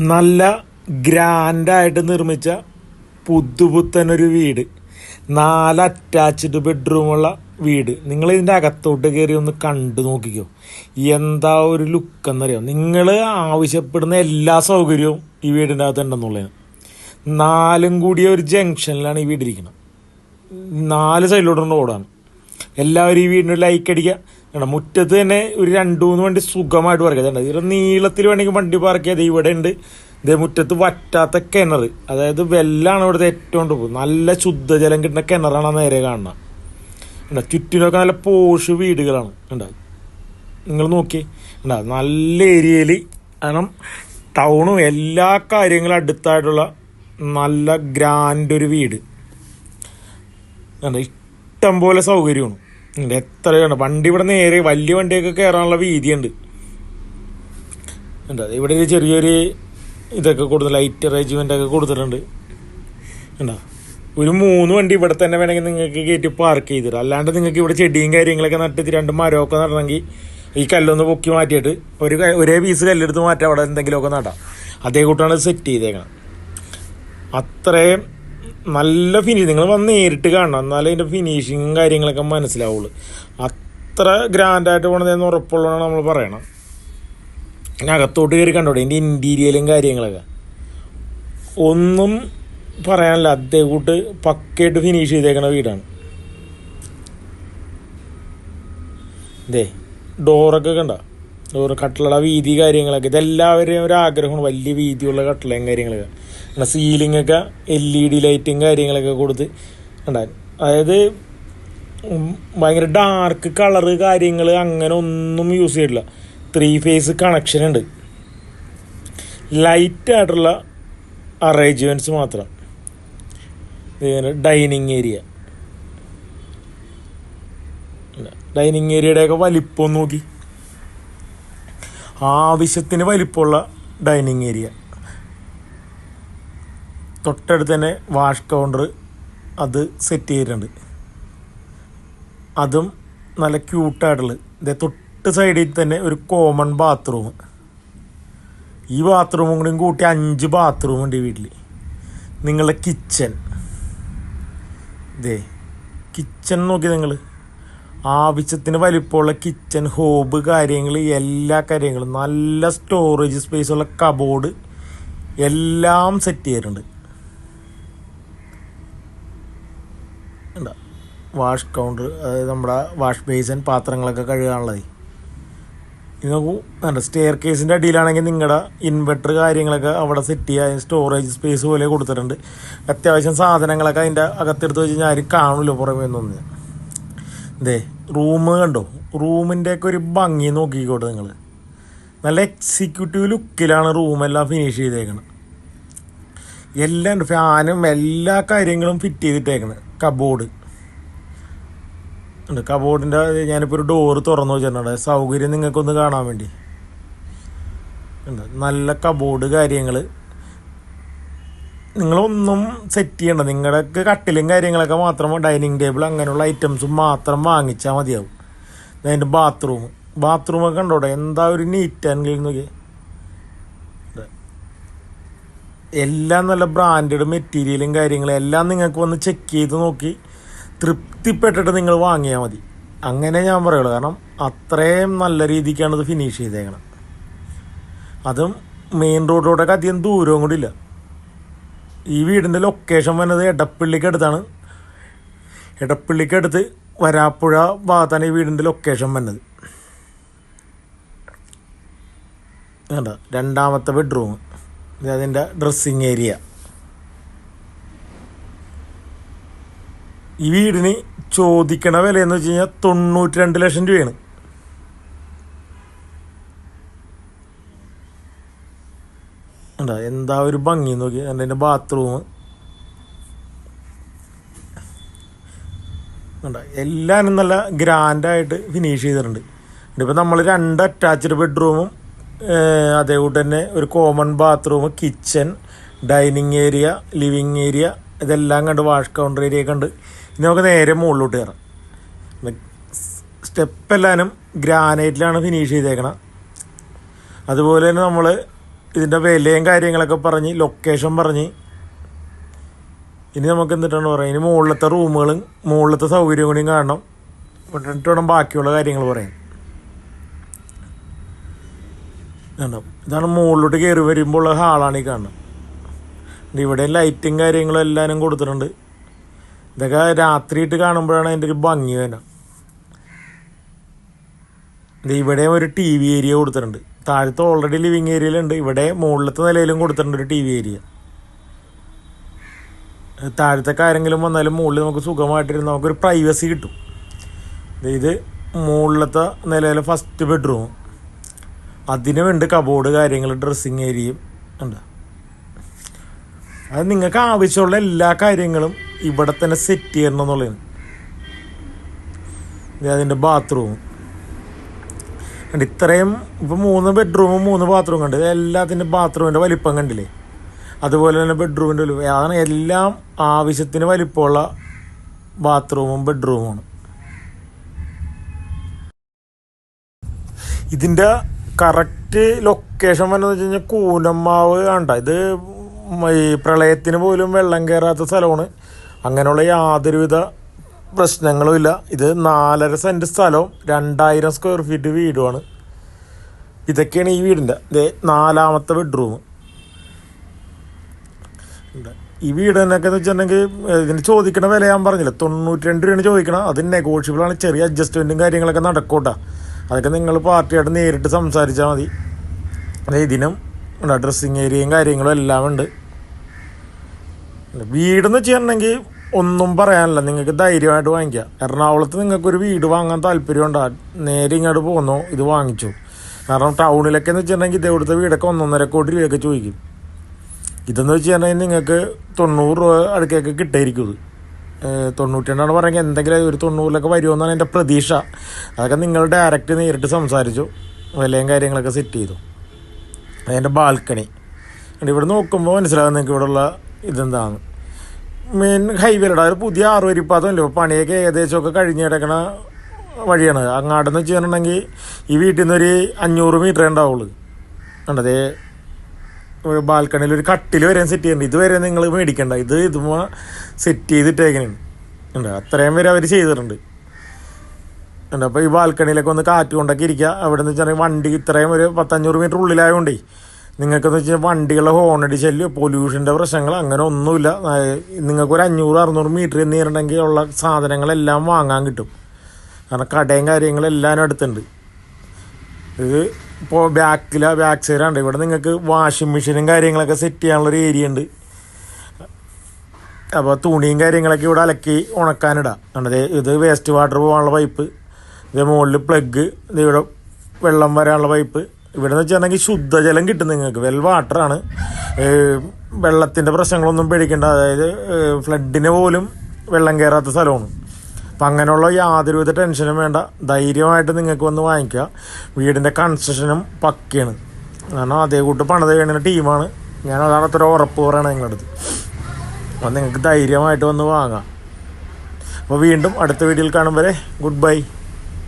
നല്ല ഗ്രാൻഡായിട്ട് നിർമ്മിച്ച പുതുപുത്തനൊരു വീട്. നാല് അറ്റാച്ച്ഡ് ബെഡ്റൂമുള്ള വീട്. നിങ്ങൾ ഇതിന്റെ അകത്തോട്ട് കയറി ഒന്ന് കണ്ടു നോക്കിക്കോ. എന്താ ഒരു ലുക്ക് എന്നറിയോ? നിങ്ങൾ ആവശ്യപ്പെടുന്ന എല്ലാ സൗകര്യവും ഈ വീടിന്റെ അകത്ത് ഉണ്ടെന്നുള്ളതാണ്. നാലും കൂടിയ ഒരു ജംഗ്ഷനിലാണ് ഈ വീടിരിക്കുന്നത്. നാല് സൈഡിലോട്ടുള്ള റോഡാണ് എല്ലാവരും ഈ വീടിന് ലൈക്ക് അടിക്കുക. കണ്ടോ മുറ്റത്ത് തന്നെ ഒരു രണ്ട് മൂന്ന് വണ്ടി സുഖമായിട്ട് പാർക്ക് ചെയ്തിട്ടുണ്ട്. ഇവിടെ നീളത്തിൽ വേണമെങ്കിൽ വണ്ടി പാർക്ക് ചെയ്ത് ഇവിടെ ഉണ്ട്. ഇതേ മുറ്റത്ത് വറ്റാത്ത കിണർ അതായത് വെല്ലാണ് ഇവിടുത്തെ ഏറ്റവും ടോപ്പ് നല്ല ശുദ്ധജലം കിട്ടുന്ന കിണറാണ് നേരെ കാണുന്നത്. ഉണ്ടാ ചുറ്റിനൊക്കെ നല്ല പോഷ് വീടുകളാണ്. ഉണ്ടാ നിങ്ങൾ നോക്കി ഉണ്ടാ നല്ല ഏരിയയിൽ കാരണം ടൗണും എല്ലാ കാര്യങ്ങളും അടുത്തായിട്ടുള്ള നല്ല ഗ്രാൻഡ് ഒരു വീട്. ഇഷ്ടം പോലെ സൗകര്യമാണ്. ഉണ്ട്. എത്രയുണ്ട് വണ്ടി ഇവിടെ നേരെ വലിയ വണ്ടിയൊക്കെ കയറാനുള്ള വീതിയുണ്ട്. ഉണ്ട്. ഇവിടെ ഒരു ചെറിയൊരു ഇതൊക്കെ കൊടുത്ത് ലൈറ്റ് അറേഞ്ച്മെന്റ് ഒക്കെ കൊടുത്തിട്ടുണ്ട്. ഉണ്ടോ. ഒരു മൂന്ന് വണ്ടി ഇവിടെ തന്നെ വേണമെങ്കിൽ നിങ്ങൾക്ക് കയറ്റി പാർക്ക് ചെയ്തിട്ട് അല്ലാണ്ട് നിങ്ങൾക്ക് ഇവിടെ ചെടിയും കാര്യങ്ങളൊക്കെ നട്ടിട്ട് രണ്ട് മരമൊക്കെ നടണമെങ്കിൽ ഈ കല്ലൊന്ന് പൊക്കി മാറ്റിയിട്ട് ഒരു ഒരേ പീസ് കല്ലെടുത്ത് മാറ്റാം അവിടെ എന്തെങ്കിലുമൊക്കെ നടാം. അതേ കൂട്ടാണ് സെറ്റ് ചെയ്തേക്കണം അത്രയും നല്ല ഫിനിഷ് നിങ്ങൾ വന്ന് നേരിട്ട് കാണണം. എന്നാലേ അതിന്റെ ഫിനിഷിങ്ങും കാര്യങ്ങളൊക്കെ മനസ്സിലാവുള്ളൂ. അത്ര ഗ്രാൻഡായിട്ട് പോണതെന്ന് ഉറപ്പുള്ളതാണ് നമ്മൾ പറയണം. ഇനി അകത്തോട്ട് കയറി കണ്ടോടെ ഇതിന്റെ ഇന്റീരിയലും കാര്യങ്ങളൊക്കെ. ഒന്നും പറയാനില്ല. അതേ കൂട്ട് പക്കയായിട്ട് ഫിനിഷ് ചെയ്തേക്കണ വീടാണ്. ഇതേ ഡോറൊക്കെ കണ്ട? ഡോറ് കട്ടിലുള്ള വീതി കാര്യങ്ങളൊക്കെ. ഇതെല്ലാവരെയും ഒരു ആഗ്രഹമാണ് വലിയ വീതിയുള്ള കട്ടിലയും കാര്യങ്ങളൊക്കെ. പിന്നെ സീലിംഗ് ഒക്കെ എൽ ഇ ഡി ലൈറ്റും കാര്യങ്ങളൊക്കെ കൊടുത്ത് കണ്ട അതായത് ഭയങ്കര ഡാർക്ക് കളറ് കാര്യങ്ങൾ അങ്ങനെ ഒന്നും യൂസ് ചെയ്തിട്ടില്ല. ത്രീ ഫേസ് കണക്ഷൻ ഉണ്ട്. ലൈറ്റ് ആയിട്ടുള്ള അറേഞ്ച്മെന്റ്സ് മാത്രം. ഇതിങ്ങനെ ഡൈനിങ് ഏരിയ ഡൈനിങ് ഏരിയയുടെയൊക്കെ വലിപ്പം നോക്കി. ആവശ്യത്തിന് വലിപ്പമുള്ള ഡൈനിങ് ഏരിയ. തൊട്ടടുത്ത് തന്നെ വാഷ് കൗണ്ടർ അത് സെറ്റ് ചെയ്തിട്ടുണ്ട്. അതും നല്ല ക്യൂട്ടായിട്ടുള്ളത് ഇതേ തൊട്ട് സൈഡിൽ തന്നെ ഒരു കോമൺ ബാത്റൂം ഈ ബാത്റൂമും കൂടി കൂട്ടി അഞ്ച് ബാത്റൂം ഉണ്ട് വീട്ടിൽ നിങ്ങളുടെ കിച്ചൻ ഇതേ കിച്ചൺ നോക്കി നിങ്ങൾ ആവശ്യത്തിന് വലിപ്പമുള്ള കിച്ചൺ ഹോബ് കാര്യങ്ങൾ എല്ലാ കാര്യങ്ങളും. നല്ല സ്റ്റോറേജ് സ്പേസ് ഉള്ള കബോർഡ് എല്ലാം സെറ്റ് ചെയ്തിട്ടുണ്ട്. വാഷ് കൗണ്ടർ അതായത് നമ്മുടെ വാഷ് ബേസൻ പാത്രങ്ങളൊക്കെ കഴുകാനുള്ളത്. ഇത് നോക്കൂ നല്ല സ്റ്റെയർ കേസിന്റെ അടിയിലാണെങ്കിൽ നിങ്ങളുടെ ഇൻവെർട്ടർ കാര്യങ്ങളൊക്കെ അവിടെ സെറ്റ് ചെയ്യാൻ സ്റ്റോറേജ് സ്പേസ് പോലെ കൊടുത്തിട്ടുണ്ട്. അത്യാവശ്യം സാധനങ്ങളൊക്കെ അതിന്റെ അകത്തെടുത്ത് വെച്ച് കഴിഞ്ഞാൽ ആരും കാണില്ല പുറമേ ഒന്നും ഇതേ റൂം കണ്ടോ? റൂമിന്റെയൊക്കെ ഒരു ഭംഗി നോക്കിക്കോട്ടെ നിങ്ങൾ നല്ല എക്സിക്യൂട്ടീവ് ലുക്കിലാണ് റൂമെല്ലാം ഫിനിഷ് ചെയ്തേക്കണം. എല്ലാം ഉണ്ട്. ഫാനും എല്ലാ കാര്യങ്ങളും ഫിറ്റ് ചെയ്തിട്ടേക്കണം. കബോർഡ് ഉണ്ട്. കബോർഡിന്റെ ഞാനിപ്പോൾ ഒരു ഡോറ് തുറന്നു വെച്ചിട്ടുണ്ട്. സൗകര്യം നിങ്ങൾക്കൊന്ന് കാണാൻ വേണ്ടി. ഉണ്ട്. നല്ല കബോർഡ് കാര്യങ്ങൾ നിങ്ങളൊന്നും സെറ്റ് ചെയ്യേണ്ട. നിങ്ങൾക്ക് കട്ടിലും കാര്യങ്ങളൊക്കെ മാത്രം ഡൈനിങ് ടേബിൾ അങ്ങനെയുള്ള ഐറ്റംസും മാത്രം വാങ്ങിച്ചാൽ മതിയാവും. അതിന്റെ ബാത്റൂം ബാത്റൂമൊക്കെ കണ്ടോടെ എന്താ ഒരു നീറ്റ് ആൻഡ് ക്ലീൻ നോക്കി എല്ലാം നല്ല ബ്രാൻഡഡ് മെറ്റീരിയലും കാര്യങ്ങളും എല്ലാം നിങ്ങൾക്ക് വന്ന് ചെക്ക് ചെയ്ത് നോക്കി തൃപ്തിപ്പെട്ടിട്ട് നിങ്ങൾ വാങ്ങിയാൽ മതി. അങ്ങനെ ഞാൻ പറയുള്ളൂ. കാരണം അത്രയും നല്ല രീതിക്കാണ് ഇത് ഫിനിഷ് ചെയ്തേക്കണം അതും മെയിൻ റോഡിലോട്ടൊക്കെ അധികം ദൂരവും കൂടി ഇല്ല. ഈ വീടിന്റെ ലൊക്കേഷൻ വന്നത് എടപ്പള്ളിക്ക് അടുത്താണ് എടപ്പള്ളിക്കടുത്ത് വരാപ്പുഴ ഭാഗത്താണ് ഈ വീടിന്റെ ലൊക്കേഷൻ വന്നത്. കണ്ട രണ്ടാമത്തെ ബെഡ്റൂം അതിന്റെ ഡ്രസ്സിങ് ഏരിയ ഈ വീടിന് ചോദിക്കണ വില എന്ന് വെച്ച് കഴിഞ്ഞാൽ തൊണ്ണൂറ്റി രണ്ട് ലക്ഷം രൂപയാണ്. ഉണ്ടാ എന്താ ഒരു ഭംഗി നോക്കി. എന്റെ ബാത്റൂം കണ്ട? എല്ലാം നല്ല ഗ്രാൻഡായിട്ട് ഫിനിഷ് ചെയ്തിട്ടുണ്ട്. ഇപ്പം നമ്മൾ രണ്ട് അറ്റാച്ച്ഡ് ബെഡ്റൂമും അതേ കൂട്ട് തന്നെ ഒരു common bathroom kitchen dining area living area ഇതെല്ലാം കണ്ട് വാഷ് കൗണ്ടർ ഏരിയ കണ്ട് ഇനി നമുക്ക് നേരെ മുകളിലോട്ട് കയറാം. സ്റ്റെപ്പ് എല്ലാനും ഗ്രാനൈറ്റിലാണ് ഫിനിഷ് ചെയ്തേക്കണം. അതുപോലെ തന്നെ നമ്മൾ ഇതിന്റെ വിലയും കാര്യങ്ങളൊക്കെ പറഞ്ഞ് ലൊക്കേഷൻ പറഞ്ഞ്. ഇനി നമുക്ക് എന്നിട്ടാണ് പറയാം? ഇനി മുകളിലത്തെ റൂമുകളും മുകളിലത്തെ സൗകര്യം കൂടിയും കാണണം. എന്നിട്ട് വേണം ബാക്കിയുള്ള കാര്യങ്ങൾ പറയാൻ ഇതാണ്. മുകളിലോട്ട് കയറി വരുമ്പോൾ ഉള്ള ഹാളാണ് ഈ കാണുന്നത്. ഇവിടെ ലൈറ്റും കാര്യങ്ങളും എല്ലാവരും കൊടുത്തിട്ടുണ്ട്. ഇതൊക്കെ രാത്രിയിട്ട് കാണുമ്പോഴാണ് അതിന്റെ ഒരു ഭംഗി തന്നെ ഇത് ഇവിടെയും ഒരു ടി വി ഏരിയ കൊടുത്തിട്ടുണ്ട്. താഴത്തെ ഓൾറെഡി ലിവിങ് ഏരിയയിലുണ്ട് ഇവിടെ മുകളിലത്തെ നിലയിലും കൊടുത്തിട്ടുണ്ട് ഒരു ടി വി ഏരിയ താഴത്തേക്ക് ആരെങ്കിലും വന്നാലും മുകളിൽ നമുക്ക് സുഖമായിട്ടിരുന്ന് നമുക്കൊരു പ്രൈവസി കിട്ടും. ഇത് മുകളിലത്തെ നിലയിലെ ഫസ്റ്റ് ബെഡ്റൂം അതിന് വേണ്ടി കബോർഡ് കാര്യങ്ങൾ ഡ്രസ്സിങ് ഏരിയയും ഉണ്ട്. അത് നിങ്ങൾക്ക് ആവശ്യമുള്ള എല്ലാ കാര്യങ്ങളും ഇവിടെ തന്നെ സെറ്റ് ചെയ്യണം എന്നുള്ളതാണ്. അതിന്റെ ബാത്റൂം കണ്ട് ഇത്രയും ഇപ്പം മൂന്ന് ബെഡ്റൂമും മൂന്ന് ബാത്റൂം കണ്ട്. എല്ലാത്തിന്റെ ബാത്റൂമിന്റെ വലിപ്പം കണ്ടില്ലേ? അതുപോലെ തന്നെ ബെഡ്റൂമിന്റെ വലിപ്പം. അതാണ് എല്ലാം ആവശ്യത്തിന് വലിപ്പമുള്ള ബാത്റൂമും ബെഡ്റൂമുമാണ് ഇതിന്റെ കറക്റ്റ് ലൊക്കേഷൻ വന്നത് വെച്ച് കഴിഞ്ഞാൽ കൂനമ്മാവ് കണ്ട. ഇത് ഈ പ്രളയത്തിന് പോലും വെള്ളം കയറാത്ത സ്ഥലമാണ്. അങ്ങനെയുള്ള യാതൊരുവിധ പ്രശ്നങ്ങളും ഇല്ല. ഇത് നാലര സെന്റ് സ്ഥലവും രണ്ടായിരം സ്ക്വയർ ഫീറ്റ് വീടുമാണ്. ഇതൊക്കെയാണ് ഈ വീടിന്റെ. ഇതേ നാലാമത്തെ ബെഡ്റൂം ഈ വീട് എന്നൊക്കെ എന്ന് വെച്ചിട്ടുണ്ടെങ്കിൽ ഇതിന് ചോദിക്കണ വില ഞാൻ പറഞ്ഞില്ല? തൊണ്ണൂറ്റി രണ്ട് രൂപയാണ് ചോദിക്കണം അത് നെഗോഷ്യബിൾ ആണ്. ചെറിയ അഡ്ജസ്റ്റ്മെന്റും കാര്യങ്ങളൊക്കെ നടക്കൂട്ടാ. അതൊക്കെ നിങ്ങൾ പാർട്ടിയായിട്ട് നേരിട്ട് സംസാരിച്ചാൽ മതി. അതായത് ഇതിനും ഡ്രസ്സിങ് ഏരിയയും കാര്യങ്ങളും എല്ലാം ഉണ്ട് വീടെന്ന് വെച്ചിട്ടുണ്ടെങ്കിൽ ഒന്നും പറയാനില്ല. നിങ്ങൾക്ക് ധൈര്യമായിട്ട് വാങ്ങിക്കാം. എറണാകുളത്ത് നിങ്ങൾക്കൊരു വീട് വാങ്ങാൻ താല്പര്യമുണ്ടോ. നേരെ ഇങ്ങോട്ട് പോന്നോ. ഇത് വാങ്ങിച്ചു. കാരണം ടൗണിലൊക്കെ എന്ന് വെച്ചിട്ടുണ്ടെങ്കിൽ ഇതേവിടുത്തെ വീടൊക്കെ ഒന്നൊന്നര കോടി രൂപയൊക്കെ ചോദിക്കും. ഇതെന്ന് വെച്ചിട്ടുണ്ടെങ്കിൽ നിങ്ങൾക്ക് തൊണ്ണൂറ് രൂപ അടുക്കൊക്കെ കിട്ടായിരിക്കും തൊണ്ണൂറ്റി രണ്ടാണ് പറയുന്നത്. എന്തെങ്കിലും ഒരു തൊണ്ണൂറിലൊക്കെ വരുമെന്നാണ് എന്റെ പ്രതീക്ഷ. അതൊക്കെ നിങ്ങൾ ഡയറക്റ്റ് നേരിട്ട് സംസാരിച്ചു. വിലയും കാര്യങ്ങളൊക്കെ സെറ്റ് ചെയ്തു. അതിന്റെ ബാൽക്കണി. ഇവിടെ നോക്കുമ്പോൾ മനസ്സിലാകും നിങ്ങൾക്ക് ഇവിടെയുള്ള ഇതെന്താണ്. മെയിൻ ഹൈവേയുടെ ഒരു പുതിയ ആറുവരിപ്പാതമല്ലോ പണിയൊക്കെ ഏകദേശമൊക്കെ കഴിഞ്ഞ് കിടക്കണ വഴിയാണ്. അങ്ങാടെന്ന് വെച്ചിട്ടുണ്ടെങ്കിൽ ഈ വീട്ടിൽ നിന്ന് ഒരു അഞ്ഞൂറ് മീറ്റർ ഉണ്ടാവുള്ളൂ. കണ്ടതേ ഒരു ബാൽക്കണിയിൽ ഒരു കട്ടിൽ വരെ സെറ്റ് ചെയ്യുന്നുണ്ട് ഇതുവരെ നിങ്ങൾ മേടിക്കണ്ട. ഇത് ഇതുമ സെറ്റ് ചെയ്തിട്ടേക്കണേണ്. ഉണ്ട് അത്രയും വരെ അവർ ചെയ്തിട്ടുണ്ട്. ഉണ്ട് അപ്പോൾ ഈ ബാൽക്കണിയിലൊക്കെ ഒന്ന് കാറ്റ് കൊണ്ടൊക്കെ ഇരിക്കുക. അവിടെ നിന്ന് വെച്ചാൽ വണ്ടി ഇത്രയും ഒരു പത്തഞ്ഞൂറ് മീറ്റർ ഉള്ളിലായതുകൊണ്ടേ നിങ്ങൾക്കെന്ന് വെച്ചാൽ വണ്ടികളുടെ ഹോണടി ശല്യം പൊല്യൂഷന്റെ പ്രശ്നങ്ങൾ അങ്ങനെ ഒന്നുമില്ല. നിങ്ങൾക്ക് ഒരു അഞ്ഞൂറ് അറുന്നൂറ് മീറ്റർ എന്ന് ഉള്ള സാധനങ്ങളെല്ലാം വാങ്ങാൻ കിട്ടും. കാരണം കടയും കാര്യങ്ങളെല്ലാം അടുത്തുണ്ട്. ഇത് ഇപ്പോൾ ബാക്കില ബാക്ക് സൈഡാണ് ഇവിടെ നിങ്ങൾക്ക് വാഷിംഗ് മെഷീനും കാര്യങ്ങളൊക്കെ സെറ്റ് ചെയ്യാനുള്ളൊരു ഏരിയ ഉണ്ട്. അപ്പോൾ തുണിയും കാര്യങ്ങളൊക്കെ ഇവിടെ അലക്കി ഉണക്കാനിടാം. കണ്ടത് ഇത് വേസ്റ്റ് വാട്ടർ പോകാനുള്ള പൈപ്പ് ഇത് മുകളിൽ പ്ലഗ് ഇത് ഇവിടെ വെള്ളം വരാനുള്ള പൈപ്പ് ഇവിടെ എന്ന് വെച്ചിട്ടുണ്ടെങ്കിൽ ശുദ്ധജലം കിട്ടും നിങ്ങൾക്ക്. വെൽ വാട്ടറാണ്. വെള്ളത്തിന്റെ പ്രശ്നങ്ങളൊന്നും പേടിക്കേണ്ട. അതായത് ഫ്ലഡിന് പോലും വെള്ളം കയറാത്ത സ്ഥലമാണ്. അപ്പം അങ്ങനെയുള്ള യാതൊരുവിധ ടെൻഷനും വേണ്ട. ധൈര്യമായിട്ട് നിങ്ങൾക്ക് വന്ന് വാങ്ങിക്കുക. വീടിന്റെ കൺസ്ട്രക്ഷനും പക്കയാണ്. കാരണം അതേ കൂട്ട് പണിത് കഴിയുന്ന ടീമാണ്. ഞാൻ അതാണ് അത്ര ഉറപ്പ് പറയണത് നിങ്ങളുടെ അടുത്ത് അപ്പം നിങ്ങൾക്ക് ധൈര്യമായിട്ട് വന്ന് വാങ്ങാം. അപ്പോൾ വീണ്ടും അടുത്ത വീഡിയോയിൽ കാണും വരെ. Good bye.